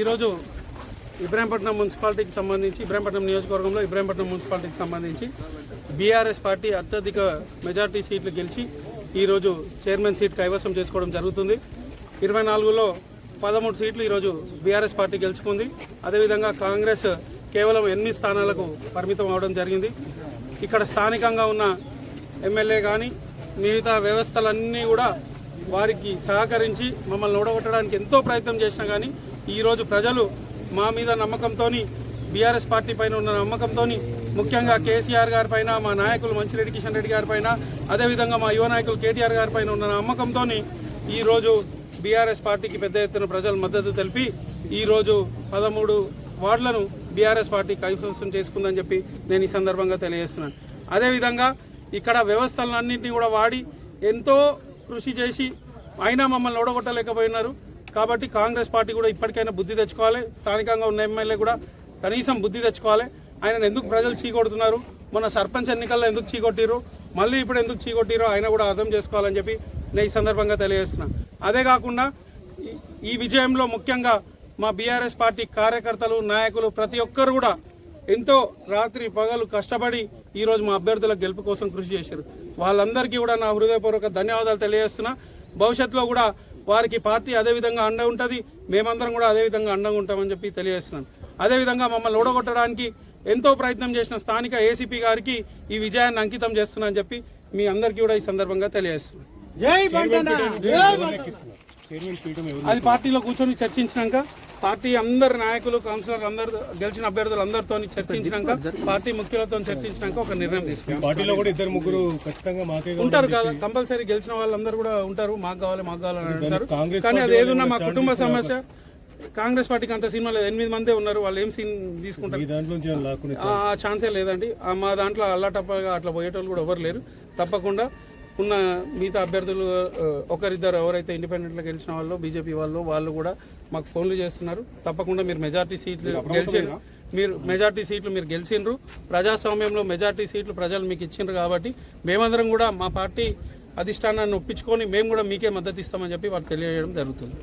ఈరోజు ఇబ్రాహీంపట్నం మున్సిపాలిటీకి సంబంధించి ఇబ్రాహీంపట్నం నియోజకవర్గంలో ఇబ్రాహీంపట్నం మున్సిపాలిటీకి సంబంధించి బీఆర్ఎస్ పార్టీ అత్యధిక మెజార్టీ సీట్లు గెలిచి ఈరోజు చైర్మన్ సీట్ కైవసం చేసుకోవడం జరుగుతుంది. ఇరవై నాలుగులో పదమూడు సీట్లు ఈరోజు బీఆర్ఎస్ పార్టీ గెలుచుకుంది. అదేవిధంగా కాంగ్రెస్ కేవలం ఎనిమిది స్థానాలకు పరిమితం అవడం జరిగింది. ఇక్కడ స్థానికంగా ఉన్న ఎమ్మెల్యే కానీ మిగతా వ్యవస్థలన్నీ కూడా వారికి సహకరించి మమ్మల్ని ఓడగొట్టడానికి ఎంతో ప్రయత్నం చేసినా కానీ ఈరోజు ప్రజలు మా మీద నమ్మకంతో బీఆర్ఎస్ పార్టీ పైన ఉన్న నమ్మకంతో ముఖ్యంగా కేసీఆర్ గారి పైన మా నాయకులు మంచిరెడ్డి కిషన్ రెడ్డి గారి పైన అదేవిధంగా మా యువ నాయకులు కేటీఆర్ గారి పైన ఉన్న నమ్మకంతో ఈరోజు బీఆర్ఎస్ పార్టీకి పెద్ద ఎత్తున ప్రజలు మద్దతు తెలిపి ఈరోజు పదమూడు వార్డులను బీఆర్ఎస్ పార్టీ కైవసం చేసుకుందని చెప్పి నేను ఈ సందర్భంగా తెలియజేస్తున్నాను. అదేవిధంగా ఇక్కడ వ్యవస్థలన్నింటినీ కూడా వాడి ఎంతో కృషి చేసి అయినా మమ్మల్ని ఓడగొట్టలేకపోయినారు. కాబట్టి కాంగ్రెస్ పార్టీ కూడా ఇప్పటికైనా బుద్ధి తెచ్చుకోవాలి. స్థానికంగా ఉన్న ఎమ్మెల్యే కూడా కనీసం బుద్ధి తెచ్చుకోవాలి. ఆయన ఎందుకు ప్రజలు చీకొడుతున్నారు మొన్న సర్పంచ్ ఎన్నికల్లో ఎందుకు చీకొట్టిరు మళ్ళీ ఇప్పుడు ఎందుకు చీకొట్టిరో ఆయన కూడా అర్థం చేసుకోవాలని చెప్పి నేను ఈ సందర్భంగా తెలియజేస్తున్నా. అదే కాకుండా ఈ- ఈ విజయంలో ముఖ్యంగా మా బీఆర్ఎస్ పార్టీ కార్యకర్తలు నాయకులు ప్రతి ఒక్కరు కూడా ఎంతో రాత్రి పగలు కష్టపడి ఈరోజు మా అభ్యర్థుల గెలుపు కోసం కృషి చేశారు. వాళ్ళందరికీ కూడా నా హృదయపూర్వక ధన్యవాదాలు తెలియజేస్తున్నా. భవిష్యత్తులో కూడా వారికి పార్టీ అదే విధంగా అండ ఉంటుంది. మేమందరం కూడా అదే విధంగా అండగా ఉంటామని చెప్పి తెలియజేస్తున్నాను అదేవిధంగా మమ్మల్ని ఓడగొట్టడానికి ఎంతో ప్రయత్నం చేసిన స్థానిక ఏసీపీ గారికి ఈ విజయాన్ని అంకితం చేస్తున్నా అని చెప్పి మీ అందరికీ కూడా ఈ సందర్భంగా తెలియజేస్తున్నాను అది పార్టీలో కూర్చొని చర్చించినాక పార్టీ అందరు నాయకులు కౌన్సిలర్ అందరు గెలిచిన అభ్యర్థులు అందరితో చర్చించినాక పార్టీ ముఖ్యులతో చర్చించినాక ఒక నిర్ణయం తీసుకున్నాం. పార్టీలో కూడా ఇద్దరు ముగ్గురు ఖచ్చితంగా మాకే ఉంటారు కదా కంపల్సరీ గెలిచిన వాళ్ళందరూ కూడా ఉంటారు. మాకు కావాలి మాకు కావాలని అంటారు. కానీ అది ఏదున్నా మా కుటుంబ సమస్య. కాంగ్రెస్ పార్టీకి అంత సినిమా లేదు. ఎనిమిది మందే ఉన్నారు. వాళ్ళు ఏం సీన్ తీసుకుంటారు? ఛాన్సే లేదండి. మా దాంట్లో అల్లాటప్పగా అట్లా పోయేటోళ్ళు కూడా ఎవరు లేరు. తప్పకుండా ఉన్న మిగతా అభ్యర్థులు ఒకరిద్దరు ఎవరైతే ఇండిపెండెంట్గా గెలిచిన వాళ్ళు బీజేపీ వాళ్ళు వాళ్ళు కూడా మాకు ఫోన్లు చేస్తున్నారు. తప్పకుండా మీరు మెజార్టీ సీట్లు గెలిచిండ్రు మీరు మెజార్టీ సీట్లు మీరు గెలిచిండ్రు ప్రజాస్వామ్యంలో మెజార్టీ సీట్లు ప్రజలు మీకు ఇచ్చిండ్రు కాబట్టి మేమందరం కూడా మా పార్టీ అధిష్టానాన్ని ఒప్పించుకొని మేము కూడా మీకే మద్దతు ఇస్తామని చెప్పి వారు తెలియజేయడం జరుగుతుంది.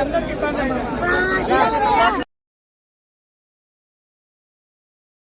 అందరికీ